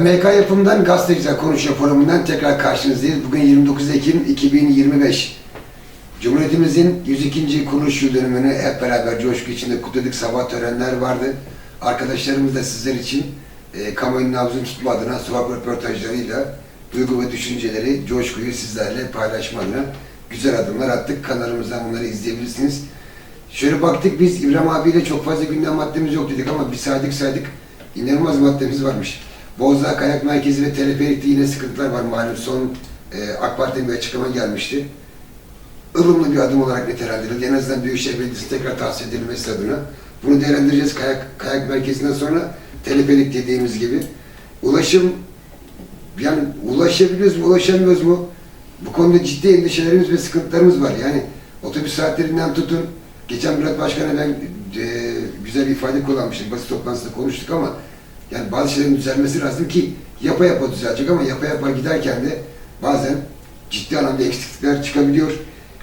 MK Yapım'dan Gazeteciler Konuşuyor forumundan tekrar karşınızdayız. Bugün 29 Ekim 2025. Cumhuriyetimizin 102. kuruluş yıl dönümünü hep beraber coşku içinde kutladık. Sabah törenler vardı. Arkadaşlarımız da sizler için e, kamuoyunun nabzını tutma adına sokak röportajlarıyla duygu ve düşünceleri, coşkuyu sizlerle paylaşma adına güzel adımlar attık. Kanalımızdan bunları izleyebilirsiniz. Şöyle baktık biz İbrahim abiyle çok fazla gündem maddemiz yok dedik ama bir saydık saydık inanılmaz maddemiz varmış. Bozdağ Kayak Merkezi ve Teleferik'te yine sıkıntılar var malum son e, AK Parti'nin bir açıklama gelmişti. ılımlı bir adım olarak nitelendirildi. En azından Büyükşehir Belediyesi tekrar tahsis edilmesi adına. Bunu değerlendireceğiz kayak, kayak merkezinden sonra teleferik dediğimiz gibi. Ulaşım yani ulaşabiliyoruz mu, ulaşamıyoruz mu? Bu konuda ciddi endişelerimiz ve sıkıntılarımız var. Yani otobüs saatlerinden tutun. Geçen Murat Başkan'a ben e, güzel bir ifade kullanmıştım. Basın toplantısında konuştuk ama yani bazı şeylerin düzelmesi lazım ki yapa yapa düzelecek ama yapa yapa giderken de bazen ciddi anlamda eksiklikler çıkabiliyor.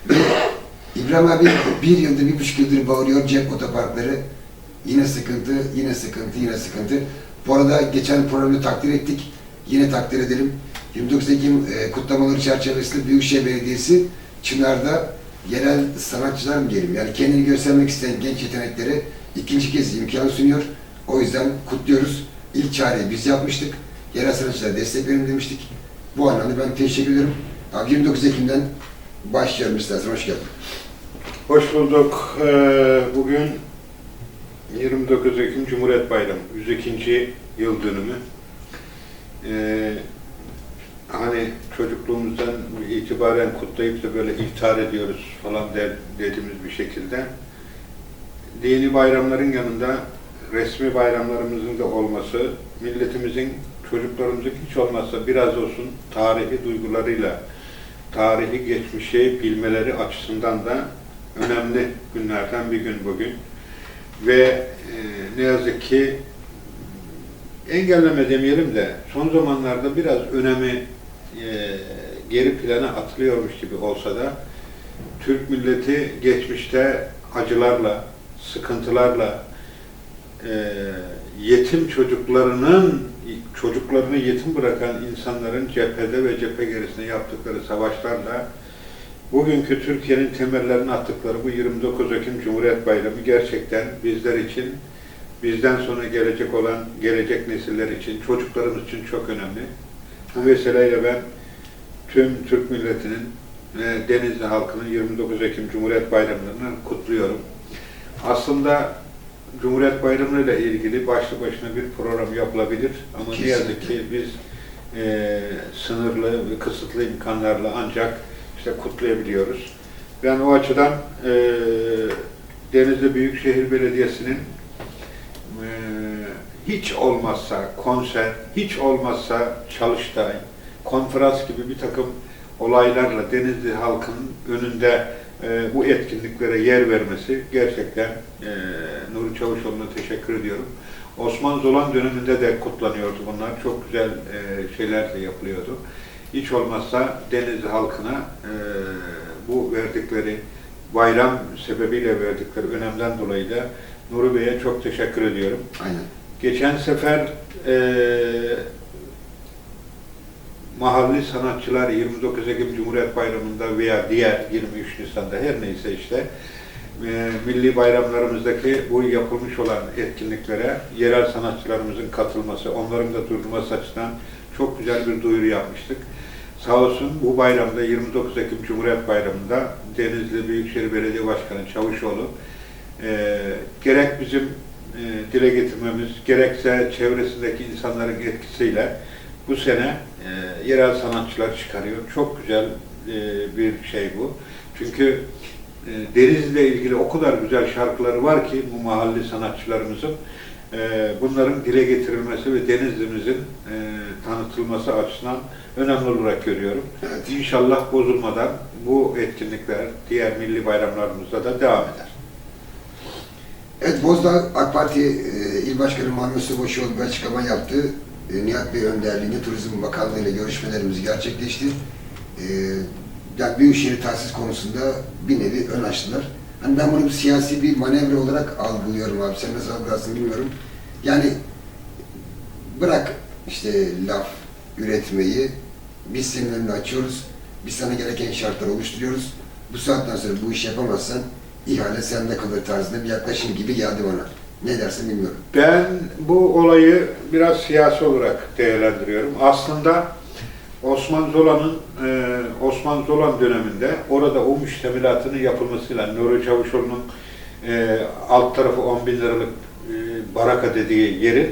Ve İbrahim abi bir yıldır, bir buçuk yıldır bağırıyor cep otoparkları. Yine sıkıntı, yine sıkıntı, yine sıkıntı. Bu arada geçen programda takdir ettik. Yine takdir edelim. 29 Ekim e, kutlamaları çerçevesinde Büyükşehir Belediyesi Çınar'da yerel sanatçılar mı diyelim yani kendini göstermek isteyen genç yeteneklere ikinci kez imkan sunuyor. O yüzden kutluyoruz. İlk çareyi biz yapmıştık. Yerel sanatçılara destek verin demiştik. Bu anlamda ben teşekkür ederim. Abi 29 Ekim'den başlayalım istersen. Hoş geldin. Hoş bulduk. Ee, Bugün 29 Ekim Cumhuriyet Bayramı, 102. yıl dönümü. Ee, hani çocukluğumuzdan itibaren kutlayıp da böyle iftar ediyoruz falan dediğimiz bir şekilde. Dini bayramların yanında resmi bayramlarımızın da olması, milletimizin, çocuklarımızın hiç olmazsa biraz olsun tarihi duygularıyla, tarihi geçmişi bilmeleri açısından da önemli günlerden bir gün bugün. Ve e, ne yazık ki engelleme demeyelim de son zamanlarda biraz önemi e, geri plana atılıyormuş gibi olsa da Türk milleti geçmişte acılarla, sıkıntılarla, e, yetim çocuklarının çocuklarını yetim bırakan insanların cephede ve cephe gerisinde yaptıkları savaşlarla bugünkü Türkiye'nin temellerini attıkları bu 29 Ekim Cumhuriyet Bayramı gerçekten bizler için, bizden sonra gelecek olan gelecek nesiller için, çocuklarımız için çok önemli. Bu vesileyle ben tüm Türk milletinin ve Denizli halkının 29 Ekim Cumhuriyet Bayramlarını kutluyorum. Aslında Cumhuriyet Bayramı ile ilgili başlı başına bir program yapılabilir ama ne yazık ki biz e, sınırlı ve kısıtlı imkanlarla ancak işte kutlayabiliyoruz. Ben o açıdan e, Denizli Büyükşehir Belediyesi'nin e, hiç olmazsa konser, hiç olmazsa çalıştay, konferans gibi bir takım olaylarla Denizli halkının önünde e, bu etkinliklere yer vermesi gerçekten e, Nuri Çavuşoğlu'na teşekkür ediyorum. Osman Zolan döneminde de kutlanıyordu bunlar. Çok güzel e, şeyler de yapılıyordu. Hiç olmazsa Denizli halkına e, bu verdikleri bayram sebebiyle verdikleri önemden dolayı da Nuri Bey'e çok teşekkür ediyorum. Aynen. Geçen sefer e, mahalli sanatçılar 29 Ekim Cumhuriyet Bayramı'nda veya diğer 23 Nisan'da her neyse işte e, milli bayramlarımızdaki bu yapılmış olan etkinliklere yerel sanatçılarımızın katılması, onların da duyurulması açısından çok güzel bir duyuru yapmıştık. Sağ olsun bu bayramda 29 Ekim Cumhuriyet Bayramı'nda Denizli Büyükşehir Belediye Başkanı Çavuşoğlu e, gerek bizim e, dile getirmemiz, gerekse çevresindeki insanların etkisiyle bu sene e, yerel sanatçılar çıkarıyor. Çok güzel e, bir şey bu. Çünkü e, Denizli'yle ilgili o kadar güzel şarkıları var ki bu mahalli sanatçılarımızın e, bunların dile getirilmesi ve Denizli'mizin e, tanıtılması açısından önemli olarak görüyorum. Evet. İnşallah bozulmadan bu etkinlikler diğer milli bayramlarımızda da devam eder. Evet, Bozdağ AK Parti e, İl Başkanı Muhammed Subaşıoğlu bir açıklama yaptı. E, Nihat Bey önderliğinde Turizm Bakanlığı ile görüşmelerimiz gerçekleşti. E, yani Büyükşehir tahsis konusunda bir nevi ön açtılar. Hani ben bunu bir siyasi bir manevra olarak algılıyorum abi. Sen nasıl algılarsın bilmiyorum. Yani bırak işte laf üretmeyi biz senin önüne açıyoruz. Biz sana gereken şartları oluşturuyoruz. Bu saatten sonra bu işi yapamazsan ihale sende kalır tarzında bir yaklaşım gibi geldi bana. Ne dersin bilmiyorum. Ben bu olayı biraz siyasi olarak değerlendiriyorum. Aslında Osman Zola'nın e, Osman Zolan döneminde orada o müştemilatının yapılmasıyla Nuri Çavuşoğlu'nun e, alt tarafı 10 bin liralık e, baraka dediği yeri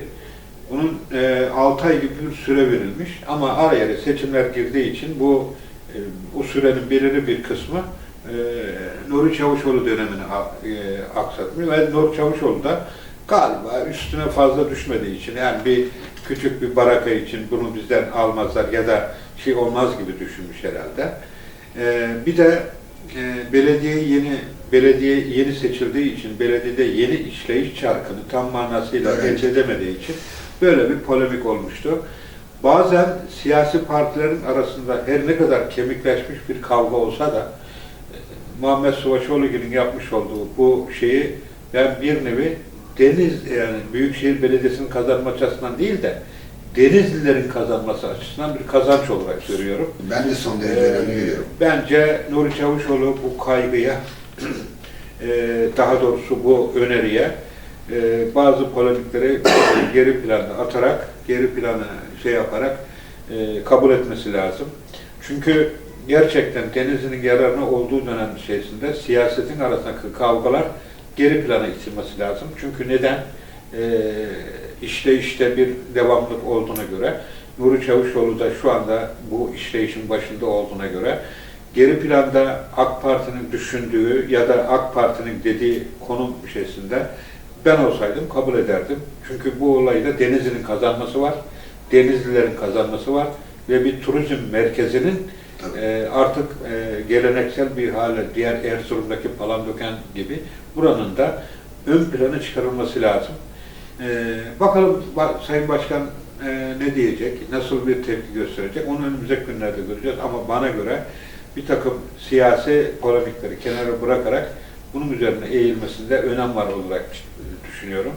bunun e, 6 ay gibi bir süre verilmiş ama araya seçimler girdiği için bu e, o sürenin belirli bir kısmı e, Nuri Çavuşoğlu dönemini e, aksatmış ve Nuri Çavuşoğlu da galiba üstüne fazla düşmediği için yani bir küçük bir baraka için bunu bizden almazlar ya da şey olmaz gibi düşünmüş herhalde. E, bir de e, belediye yeni belediye yeni seçildiği için belediyede yeni işleyiş çarkını tam manasıyla Evet. edemediği için böyle bir polemik olmuştu. Bazen siyasi partilerin arasında her ne kadar kemikleşmiş bir kavga olsa da e, Muhammed Suvaşoğlu'nun yapmış olduğu bu şeyi ben bir nevi Deniz yani Büyükşehir Belediyesi'nin kazanması açısından değil de Denizlilerin kazanması açısından bir kazanç olarak görüyorum. Ben de son derece önemli Ee, görüyorum. Bence Nuri Çavuşoğlu bu kaygıya, e, daha doğrusu bu öneriye e, bazı polemikleri geri plana atarak, geri plana şey yaparak e, kabul etmesi lazım. Çünkü gerçekten Denizli'nin yararına olduğu dönem içerisinde siyasetin arasındaki kavgalar geri plana itilmesi lazım. Çünkü neden? E, işleyişte bir devamlık olduğuna göre Nuri Çavuşoğlu da şu anda bu işleyişin başında olduğuna göre geri planda AK Parti'nin düşündüğü ya da AK Parti'nin dediği konum içerisinde ben olsaydım kabul ederdim. Çünkü bu olayda Denizli'nin kazanması var, Denizlilerin kazanması var ve bir turizm merkezinin. E, artık e, geleneksel bir hale, diğer Erzurum'daki Palandöken gibi buranın da ön plana çıkarılması lazım. E, bakalım ba- Sayın Başkan e, ne diyecek, nasıl bir tepki gösterecek onu önümüzdeki günlerde göreceğiz. Ama bana göre bir takım siyasi polemikleri kenara bırakarak bunun üzerine eğilmesinde önem var olarak düşünüyorum.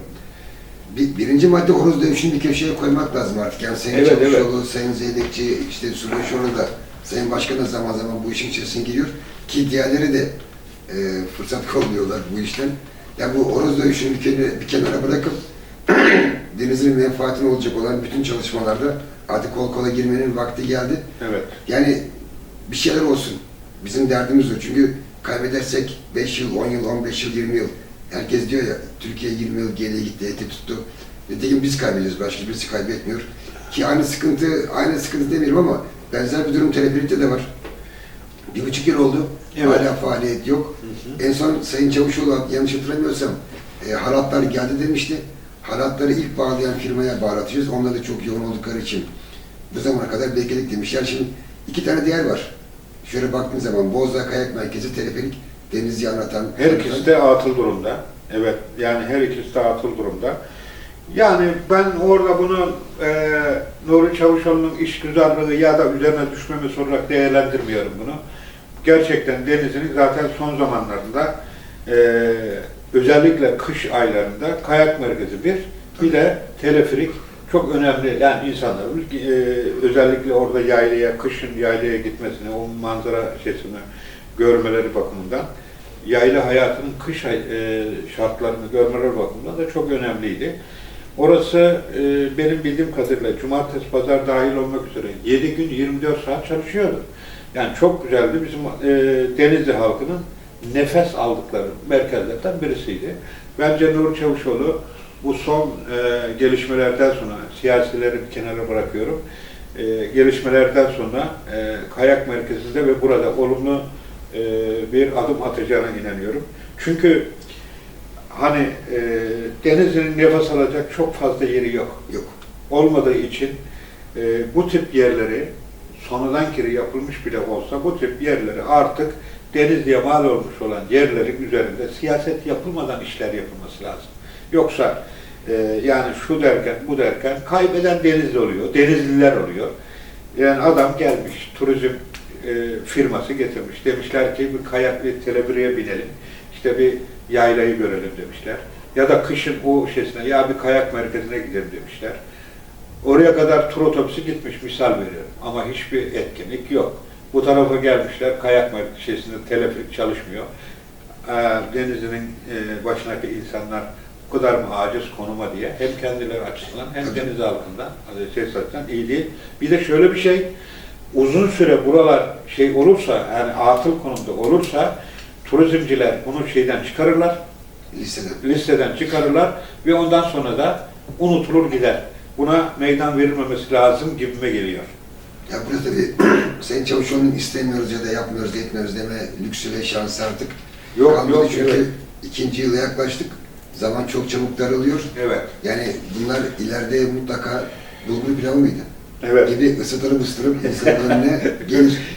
Bir, birinci madde dövüşünü bir köşeye koymak lazım artık. Yani Sayın Evet, Çavuşoğlu, Sayın Zeydekçi, işte Suluşoğlu da Sayın Başkan da zaman zaman bu işin içerisine giriyor. Ki diğerleri de e, fırsat kolluyorlar bu işten. Yani bu horoz dövüşünü bir kenara, bir kenara bırakıp denizin menfaatine olacak olan bütün çalışmalarda artık kol kola girmenin vakti geldi. Evet. Yani bir şeyler olsun. Bizim derdimiz o. Çünkü kaybedersek 5 yıl, 10 yıl, 15 yıl, 20 yıl. Herkes diyor ya Türkiye 20 yıl geriye gitti, eti tuttu. Nitekim biz kaybediyoruz, başka birisi kaybetmiyor. Ki aynı sıkıntı, aynı sıkıntı demiyorum ama benzer bir durum teleferikte de var. Bir buçuk yıl oldu. Evet. Hala faaliyet yok. En son Sayın Çavuşoğlu yanlış hatırlamıyorsam e, halatlar geldi demişti. Halatları ilk bağlayan firmaya bağlatacağız. Onlar da çok yoğun oldukları için bu zamana kadar bekledik demişler. Şimdi iki tane diğer var. Şöyle baktığın zaman Bozdağ Kayak Merkezi teleferik Denizli'yi anlatan. Her ikisi de atıl durumda. Evet, yani her ikisi de atıl durumda. Yani ben orada bunu e, Nuri Çavuşoğlu'nun işgüzarlığı ya da üzerine düşmemesi olarak değerlendirmiyorum bunu. Gerçekten Denizli'nin zaten son zamanlarında e, özellikle kış aylarında kayak merkezi bir, bir de teleferik çok önemli. Yani insanlarımız e, özellikle orada yaylaya, kışın yaylaya gitmesini, o manzara şeysini görmeleri bakımından yayla hayatının kış e, şartlarını görmeleri bakımından da çok önemliydi. Orası e, benim bildiğim kadarıyla cumartesi, pazar dahil olmak üzere 7 gün 24 saat çalışıyordu. Yani çok güzeldi. Bizim e, Denizli halkının nefes aldıkları merkezlerden birisiydi. Bence Nur Çavuşoğlu bu son e, gelişmelerden sonra, siyasileri bir kenara bırakıyorum, e, gelişmelerden sonra e, kayak merkezinde ve burada olumlu e, bir adım atacağına inanıyorum. Çünkü hani e, Denizli'nin nefes alacak çok fazla yeri yok. Yok. Olmadığı için e, bu tip yerleri sonradan kiri yapılmış bile olsa bu tip yerleri artık Denizli'ye mal olmuş olan yerlerin üzerinde siyaset yapılmadan işler yapılması lazım. Yoksa e, yani şu derken bu derken kaybeden Denizli oluyor, Denizliler oluyor. Yani adam gelmiş, turizm e, firması getirmiş. Demişler ki bir kayak bir telebiriye binelim. İşte bir yaylayı görelim demişler. Ya da kışın o şeysine ya bir kayak merkezine gidelim demişler. Oraya kadar tur otobüsü gitmiş misal veriyorum. Ama hiçbir etkinlik yok. Bu tarafa gelmişler kayak şeysinde teleferik çalışmıyor. Ee, denizinin e, başındaki insanlar bu kadar mı aciz konuma diye hem kendileri açısından hem deniz halkından, e, şey açısından iyi değil. Bir de şöyle bir şey, uzun süre buralar şey olursa, yani atıl konumda olursa turizmciler bunu şeyden çıkarırlar, Listeden. listeden çıkarırlar ve ondan sonra da unutulur gider. Buna meydan verilmemesi lazım gibime geliyor. Ya burada tabii Sayın Çavuşoğlu'nun istemiyoruz ya da yapmıyoruz, etmiyoruz deme lüksü ve şansı artık Yok kalmadı. yok Çünkü evet. ikinci yıla yaklaştık. Zaman çok çabuk daralıyor. Evet. Yani bunlar ileride mutlaka bulgur pilavı mıydı? Evet. Gibi ısıtırıp ısıtırıp insanın önüne gelir.